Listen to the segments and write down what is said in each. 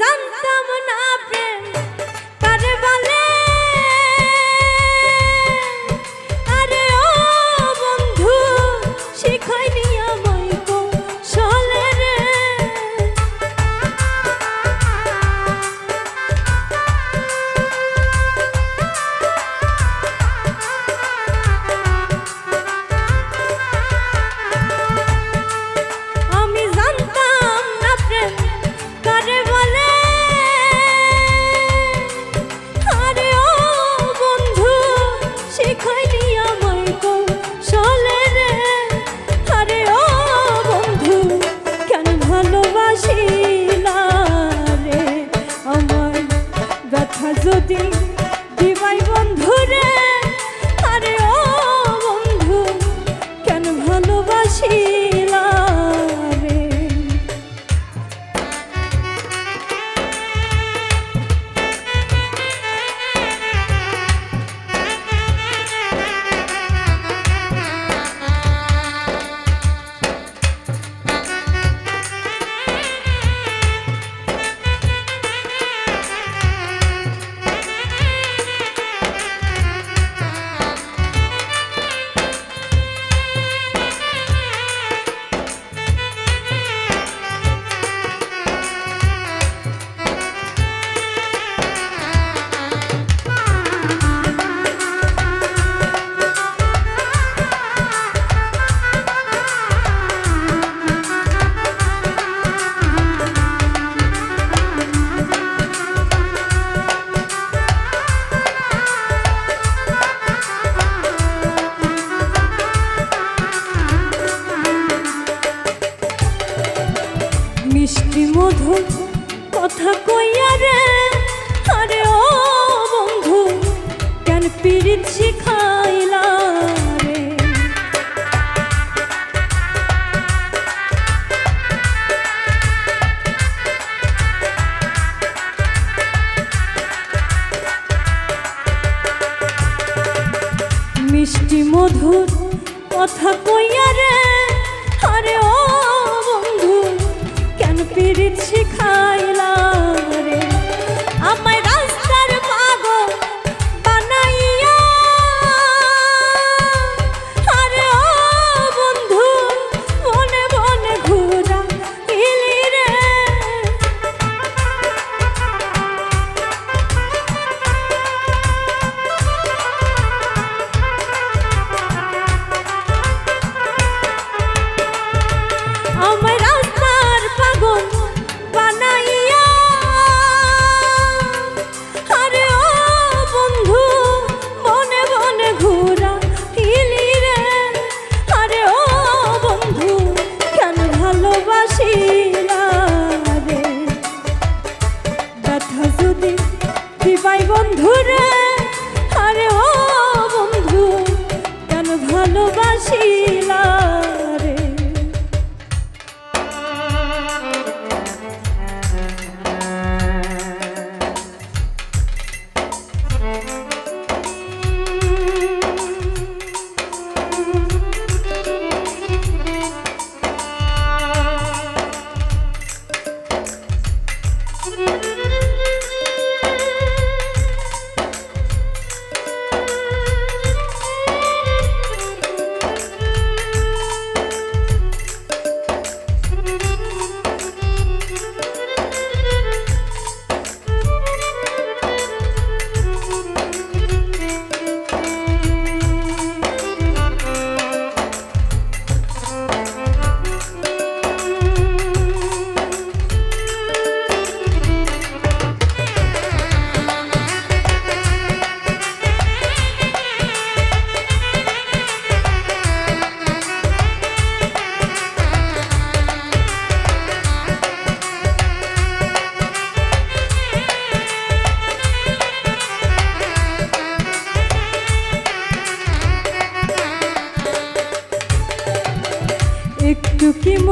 জানতাম না প্রেম। কারে বলে কথা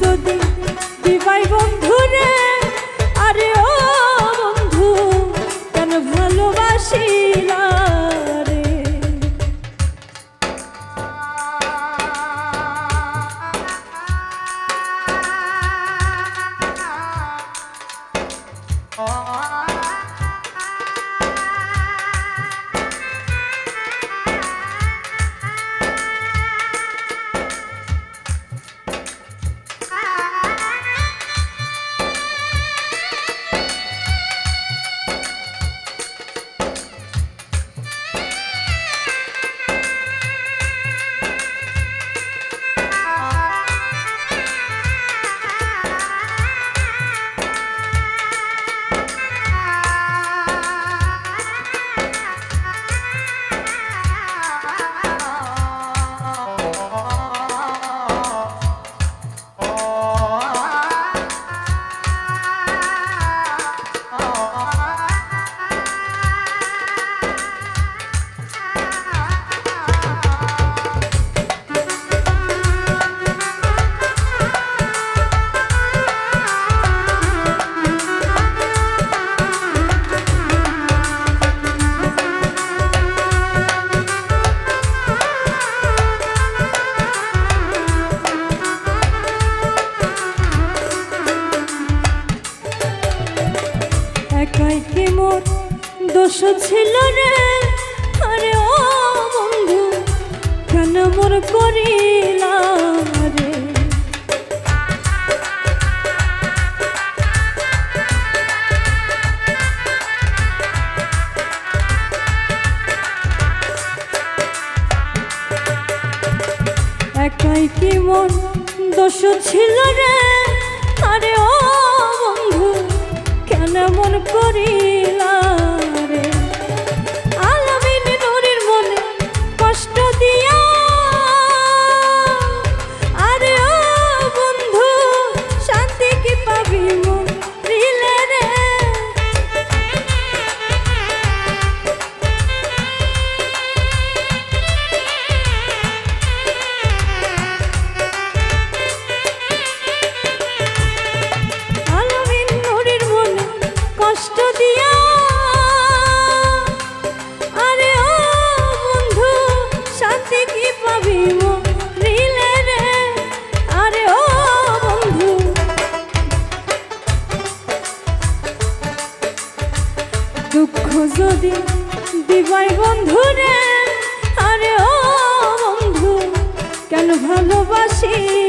যদি দিবাই বন্ধু ছিল রে? আরে ও বন্ধু, কেন মোর করিলাম রে? একাই কি মন দোষ ছিল রে? আরে ও বন্ধু, কেন মন করি baixinho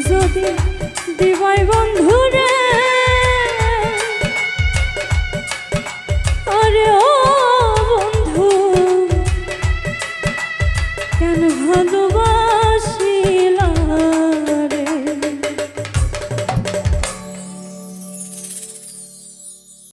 যদি দিবাই বন্ধুরে